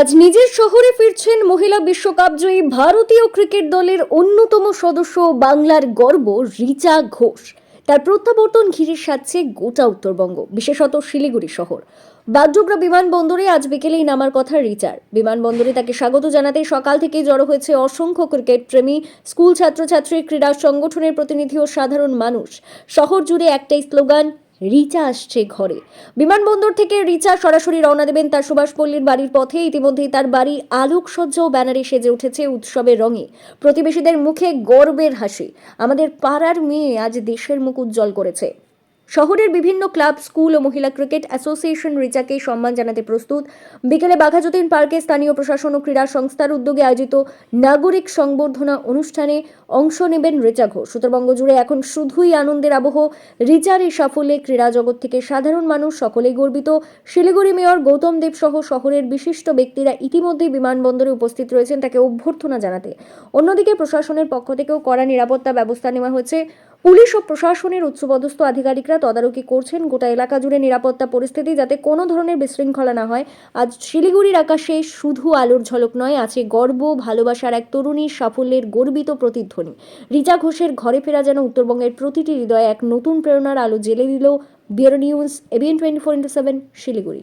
আজ নিজের শহরে ফিরছেন মহিলা বিশ্বকাপ জয়ী ভারতীয় ক্রিকেট দলের অন্যতম সদস্য বাংলার গর্ব রিচা ঘোষ। তার প্রত্যাবর্তন ঘিরে সাজছে গোটা উত্তরবঙ্গ, বিশেষত শিলিগুড়ি শহর। বাগডোগরা বিমানবন্দরে আজ বিকেলেই নামার কথা রিচার। বিমানবন্দরে তাকে স্বাগত জানাতে সকাল থেকেই জড়ো হয়েছে অসংখ্য ক্রিকেট প্রেমী, স্কুল ছাত্রছাত্রী, ক্রীড়া সংগঠনের প্রতিনিধি ও সাধারণ মানুষ। শহর জুড়ে একটাই স্লোগান রিচা আসছে ঘরে। বিমানবন্দর থেকে রিচা সরাসরি রওনা দেবেন তার সুভাষপল্লীর বাড়ির পথে। ইতিমধ্যেই তার বাড়ি আলোকসজ্জ ও ব্যানারে সেজে উঠেছে উৎসবের রঙে। প্রতিবেশীদের মুখে গর্বের হাসি। আমাদের পাড়ার মেয়ে আজ দেশের মুখ উজ্জ্বল করেছে। শহরের বিভিন্ন ক্লাব, স্কুল ও মহিলা ক্রিকেট অ্যাসোসিয়েশন রিচাকে সম্মান জানাতে প্রস্তুত। বিকেলে বাঘাযতীন পার্কে স্থানীয় প্রশাসন ও ক্রীড়া সংস্থার উদ্যোগে আয়োজিত নাগরিক সংবর্ধনা অনুষ্ঠানে অংশ নেবেন রিচা ঘোষ। উত্তরবঙ্গ জুড়ে এখন শুধুই আনন্দের আবহ। রিচার এই সাফল্যে ক্রীড়া জগৎ থেকে সাধারণ মানুষ সকলেই গর্বিত। শিলিগুড়ি মেয়র গৌতম দেব সহ শহরের বিশিষ্ট ব্যক্তিরা ইতিমধ্যেই বিমানবন্দরে উপস্থিত রয়েছেন তাকে অভ্যর্থনা জানাতে। অন্যদিকে প্রশাসনের পক্ষ থেকেও কড়া নিরাপত্তা ব্যবস্থা নেওয়া হয়েছে। পুলিশ ও প্রশাসনের উচ্চপদস্থ আধিকারিকরা তদারকি করছেন। গোটা এলাকা জুড়ে নিরাপত্তা পরিস্থিতি যাতে কোনো ধরনের বিশৃঙ্খলা না হয়। আজ শিলিগুড়ির আকাশে শুধু আলোর ঝলক নয়, আছে গর্ব, ভালোবাসার এক তরুণীর সাফল্যের গর্বিত প্রতিধ্বনি। রিজা ঘোষের ঘরে ফেরা যেন উত্তরবঙ্গের প্রতিটি হৃদয়ে এক নতুন প্রেরণার আলো জেলে দিল। Bureau news ABN twenty four into seven, Siliguri.